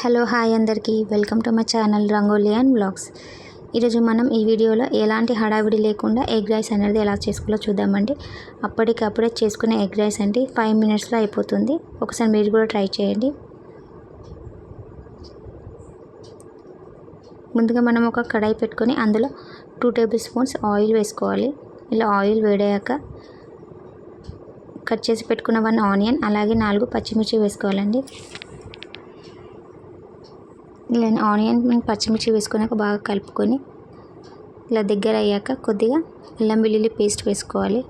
Hello hi అందరికీ. Welcome to my channel Rangoli and blogs. ఈరోజు మనం ఈ వీడియోలో ఎలాంటి హడావిడి లేకుండా ఎగ్ రైస్ అనేది ఎలా చేసుకోవాలో చూద్దామండి. అప్పటికప్పుడే చేసుకునే ఎగ్ రైస్ అంటే ఫైవ్ మినిట్స్లో అయిపోతుంది. ఒకసారి మీరు కూడా ట్రై చేయండి. ముందుగా మనం ఒక కడాయి పెట్టుకొని అందులో టూ టేబుల్ స్పూన్స్ ఆయిల్ వేసుకోవాలి. ఇలా ఆయిల్ వేడయ్యాక కట్ చేసి పెట్టుకున్న వన్ ఆనియన్ అలాగే నాలుగు పచ్చిమిర్చి వేసుకోవాలండి. ఇలా ఆనియన్ పచ్చిమిర్చి వేసుకున్నాక బాగా కలుపుకొని ఇలా దగ్గర అయ్యాక కొద్దిగా అల్లం వెల్లుల్లి పేస్ట్ వేసుకోవాలి.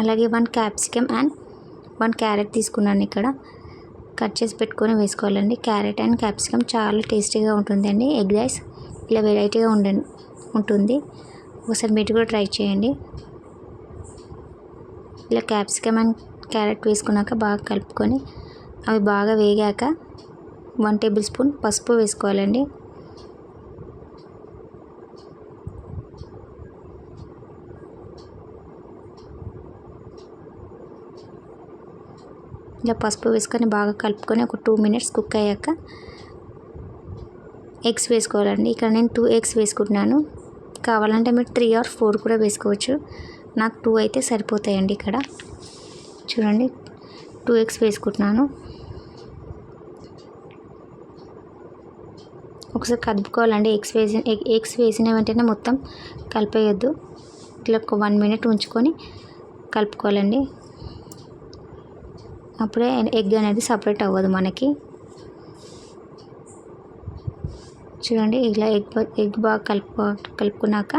అలాగే one capsicum and one carrot తీసుకున్నాను ఇక్కడ. కట్ చేసి పెట్టుకొని వేసుకోవాలండి. క్యారెట్ అండ్ క్యాప్సికమ్ చాలా టేస్టీగా ఉంటుందండి. ఎగ్ రైస్ ఇలా వెరైటీగా ఉండ ఉంటుంది. ఒకసారి మీరు కూడా ట్రై చేయండి. ఇలా క్యాప్సికమ్ అండ్ క్యారెట్ వేసుకున్నాక బాగా కలుపుకొని అవి బాగా వేగాక వన్ టేబుల్ స్పూన్ పసుపు వేసుకోవాలండి. ఇలా పసుపు వేసుకొని బాగా కలుపుకొని ఒక టూ మినిట్స్ కుక్ అయ్యాక ఎగ్స్ వేసుకోవాలండి. ఇక్కడ నేను టూ ఎగ్స్ వేసుకుంటున్నాను. కావాలంటే మీరు త్రీ ఆర్ ఫోర్ కూడా వేసుకోవచ్చు. నాకు టూ అయితే సరిపోతాయండి ఇక్కడ. చూడండి టూ ఎగ్స్ వేసుకుంటున్నాను. ఒకసారి కదుపుకోవాలండి ఎగ్స్ వేసి ఎగ్స్ వేసిన వెంటనే మొత్తం కలిపేయొద్దు. ఇట్లా ఒక వన్ మినిట్ ఉంచుకొని కలుపుకోవాలండి. అప్పుడే ఎగ్ అనేది సపరేట్ అవ్వదు మనకి. చూడండి ఇలా ఎగ్ ఎగ్ బాగా కలుపు కలుపుకున్నాక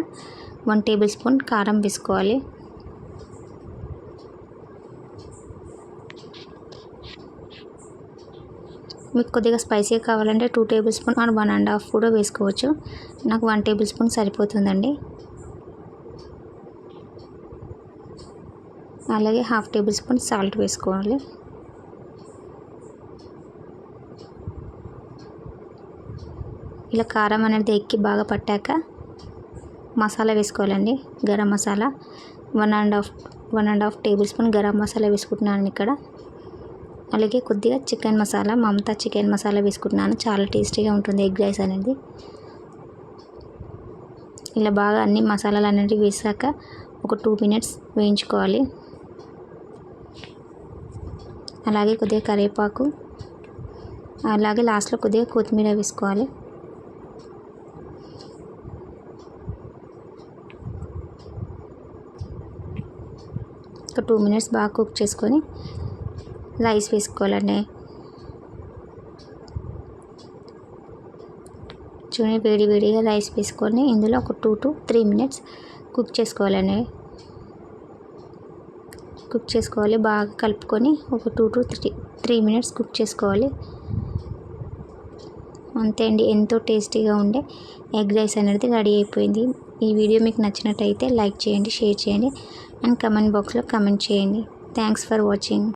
వన్ టేబుల్ స్పూన్ కారం వేసుకోవాలి. మీకు కొద్దిగా స్పైసీగా కావాలంటే two tablespoon or one and half కూడా వేసుకోవచ్చు. నాకు వన్ టేబుల్ స్పూన్ సరిపోతుందండి. అలాగే హాఫ్ టేబుల్ స్పూన్ సాల్ట్ వేసుకోవాలి. ఇలా కారం అనేది ఎక్కి బాగా పట్టాక మసాలా వేసుకోవాలండి garam masala. One and half one and half tablespoon garam masala వేసుకుంటున్నాను ఇక్కడ. అలాగే కొద్దిగా చికెన్ మసాలా మమతా చికెన్ మసాలా వేసుకుంటున్నాను. చాలా టేస్టీగా ఉంటుంది ఎగ్ రైస్ అనేది. ఇలా బాగా అన్ని మసాలాలు అనేవి వేసాక ఒక టూ మినిట్స్ వేయించుకోవాలి. అలాగే కొద్దిగా కరివేపాకు అలాగే లాస్ట్లో కొద్దిగా కొత్తిమీర వేసుకోవాలి. ఒక టూ మినిట్స్ బాగా కుక్ చేసుకొని రైస్ వేసుకోవాలండి చూడండి వేడి వేడిగా రైస్ వేసుకొని ఇందులో ఒక two to three minutes cook చేసుకోవాలండి కుక్ చేసుకోవాలి బాగా కలుపుకొని ఒక two to three three minutes cook చేసుకోవాలి. అంతే అండి ఎంతో టేస్టీగా ఉండే ఎగ్ రైస్ అనేది రెడీ అయిపోయింది. ఈ వీడియో మీకు నచ్చినట్టయితే లైక్ చేయండి షేర్ చేయండి అండ్ కమెంట్ బాక్స్లో కమెంట్ చేయండి. Thanks for watching.